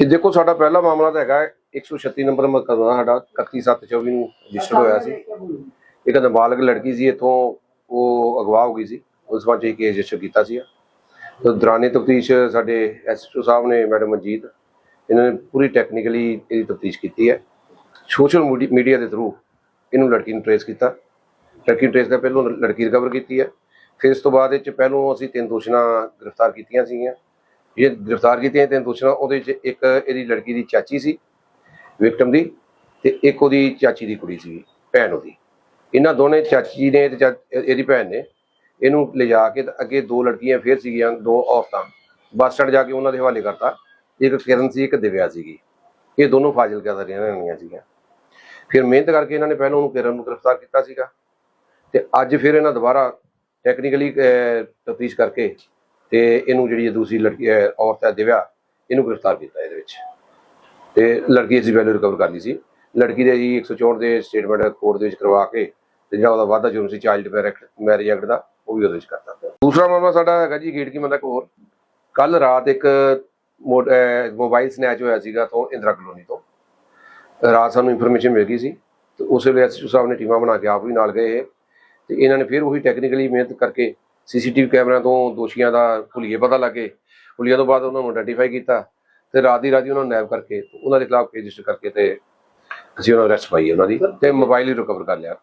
ਇਹ ਦੇਖੋ ਸਾਡਾ ਪਹਿਲਾ ਮਾਮਲਾ ਤਾਂ ਹੈਗਾ ਹੈ, 136 ਨੰਬਰ ਮੁਕੱਦਮਾ ਸਾਡਾ 31724 ਨੂੰ ਰਜਿਸਟਰ ਹੋਇਆ ਸੀ। ਇੱਕ ਨਾਬਾਲਗ ਲੜਕੀ ਸੀ ਇੱਥੋਂ ਉਹ ਅਗਵਾ ਹੋ ਗਈ ਸੀ ਉਸ ਵਾਰ ਇਹ ਕੇਸ ਰਜਿਸਟਰ ਕੀਤਾ ਸੀ ਤੇ ਦੌਰਾਨੇ ਤਫਤੀਸ਼ ਸਾਡੇ ਐਸਐਚਓ ਸਾਹਿਬ ਨੇ ਮੈਡਮ ਮਨਜੀਤ ਇਹਨਾਂ ਨੇ ਪੂਰੀ ਟੈਕਨੀਕਲੀ ਇਹਦੀ ਤਫਤੀਸ਼ ਕੀਤੀ ਹੈ। ਸੋਸ਼ਲ ਮੀਡੀਆ ਦੇ ਥਰੂ ਇਹਨੂੰ ਲੜਕੀ ਨੂੰ ਟ੍ਰੇਸ ਕੀਤਾ। ਲੜਕੀ ਨੂੰ ਟ੍ਰੇਸ ਦਾ ਪਹਿਲੋਂ ਲੜਕੀ ਰਿਕਵਰ ਕੀਤੀ ਹੈ। ਫਿਰ ਇਸ ਤੋਂ ਬਾਅਦ ਇਹ ਚ ਪਹਿਲੋਂ ਅਸੀਂ ਤਿੰਨ ਦੋਸ਼ੀਆਂ ਗ੍ਰਿਫਤਾਰ ਕੀਤੀਆਂ ਸੀਗੀਆਂ। ਇਹ ਗ੍ਰਿਫਤਾਰ ਕੀਤੀਆਂ ਤਿੰਨ ਦੋਸ਼ੀਆਂ ਉਹਦੇ ਚ ਇੱਕ ਇਹਦੀ ਲੜਕੀ ਦੀ ਚਾਚੀ ਸੀ, ਵਿਕਟਮ ਦੀ, ਤੇ ਇੱਕ ਉਹਦੀ ਚਾਚੀ ਦੀ ਕੁੜੀ ਸੀ, ਭੈਣ ਉਹਦੀ। ਇਹਨਾਂ ਦੋਨੇ ਚਾਚੀ ਨੇ ਤੇ ਚਾ- ਇਹਦੀ ਭੈਣ ਨੇ, ਇਹਨੂੰ ਲਿਜਾ ਕੇ ਤੇ ਅੱਗੇ ਦੋ ਲੜਕੀਆਂ ਫੇਰ ਸੀਗੀਆਂ, ਦੋ ਔਰਤਾਂ। ਬੱਸ ਸਟੈਂਡ ਜਾ ਕੇ ਉਹਨਾਂ ਦੇ ਹਵਾਲੇ ਕਰਤਾ। ਇੱਕ ਕਿਰਨ ਸੀ, ਇੱਕ ਦਿਵਿਆ ਸੀਗੀ। ਇਹ ਦੋਨੋਂ ਫਾਜ਼ਿਲ ਦਾ ਰਹਿਣ ਵਾਲੀਆਂ ਸੀਗੀਆਂ। ਫਿਰ ਮਿਹਨਤ ਕਰਕੇ ਇਹਨਾਂ ਨੇ ਪਹਿਲਾਂ ਉਹਨੂੰ ਕਿਰਨ ਨੂੰ ਗ੍ਰਿਫਤਾਰ ਕੀਤਾ ਸੀਗਾ। ਤੇ ਅੱਜ ਫਿਰ ਇਹਨਾਂ ਦੁਬਾਰਾ ਟੈਕਨੀਕਲੀ ਤਫਤੀਸ਼ ਕਰਕੇ ਤੇ ਇਹਨੂੰ ਜਿਹੜੀ ਦੂਸਰੀ ਲੜਕੀ ਅਹ, ਔਰਤ ਹੈ ਦਿਵਿਆ ਇਹਨੂੰ ਗ੍ਰਿਫਤਾਰ ਕੀਤਾ ਇਹਦੇ ਵਿੱਚ। ਤੇ ਲੜਕੀ ਅਸੀਂ ਵੈਲਿਊ ਰਿਕਵਰ ਕਰ ਲਈ ਸੀ। ਲੜਕੀ ਦੇ ਜੀ 164 ਦੇ ਸਟੇਟਮੈਂਟ ਕੋਰਟ ਦੇ ਵਿੱਚ ਕਰਵਾ ਕੇ ਤੇ ਜਿਹੜਾ ਉਹਦਾ ਵਾਧਾ ਜੁਰਮ ਸੀ ਚਾਈਲਡ ਮੈਰਿਜ ਐਕਟ ਦਾ ਉਹ ਵੀ ਉਹਦੇ ਵਿੱਚ ਕਰਤਾ। ਦੂਸਰਾ ਮਾਮਲਾ ਸਾਡਾ ਹੈਗਾ ਜੀ ਗੇਟ ਕੀ ਮੰਦਾ ਕੋਰ ਕੱਲ ਰਾਤ ਇੱਕ ਮੋ- ਮੋਬਾਈਲ ਸਨੈਚ ਹੋਇਆ ਸੀਗਾ ਤੋਂ ਇੰਦਰਾ ਕਲੋਨੀ ਤੋਂ। ਰਾਤ ਸਾਨੂੰ ਇਨਫੋਰਮੇਸ਼ਨ ਮਿਲ ਗਈ ਸੀ। ਤੇ ਉਸ ਵੇਲੇ ਐਸਐਚਓ ਸਾਹਿਬ ਨੇ ਟੀਮਾਂ ਬਣਾ ਕੇ ਆਪ ਵੀ ਨਾਲ ਗਏ। ਇਹ ਤੇ ਇਹਨਾਂ ਨੇ ਫਿਰ ਉਹੀ ਟੈਕਨੀਕਲੀ ਮਿਹਨਤ ਕਰਕੇ ਸੀਸੀਟੀਵੀ ਕੈਮਰਿਆਂ ਤੋਂ ਦੋਸ਼ੀਆਂ ਦਾ ਭੁਲੀਏ ਪਤਾ ਲੱਗੇ ਭੁਲੀਏ ਤੋਂ ਬਾਅਦ ਉਹਨਾਂ ਨੂੰ ਆਇਡੈਂਟੀਫਾਈ ਕੀਤਾ ਤੇ ਰਾਤ ਦੀ ਰਾਤ ਹੀ ਉਹਨਾਂ ਨੂੰ ਨੈਬ ਕਰਕੇ ਉਹਨਾਂ ਦੇ ਖਿਲਾਫ ਕੇਸ ਰਜਿਸਟਰ ਕਰਕੇ ਤੇ ਅਸੀਂ ਉਹਨਾਂ ਨੂੰ ਅਰੈਸਟ ਪਾਈ ਉਹਨਾਂ ਦੀ ਤੇ ਮੋਬਾਈਲ ਹੀ ਰਿਕਵਰ ਕਰ ਲਿਆ।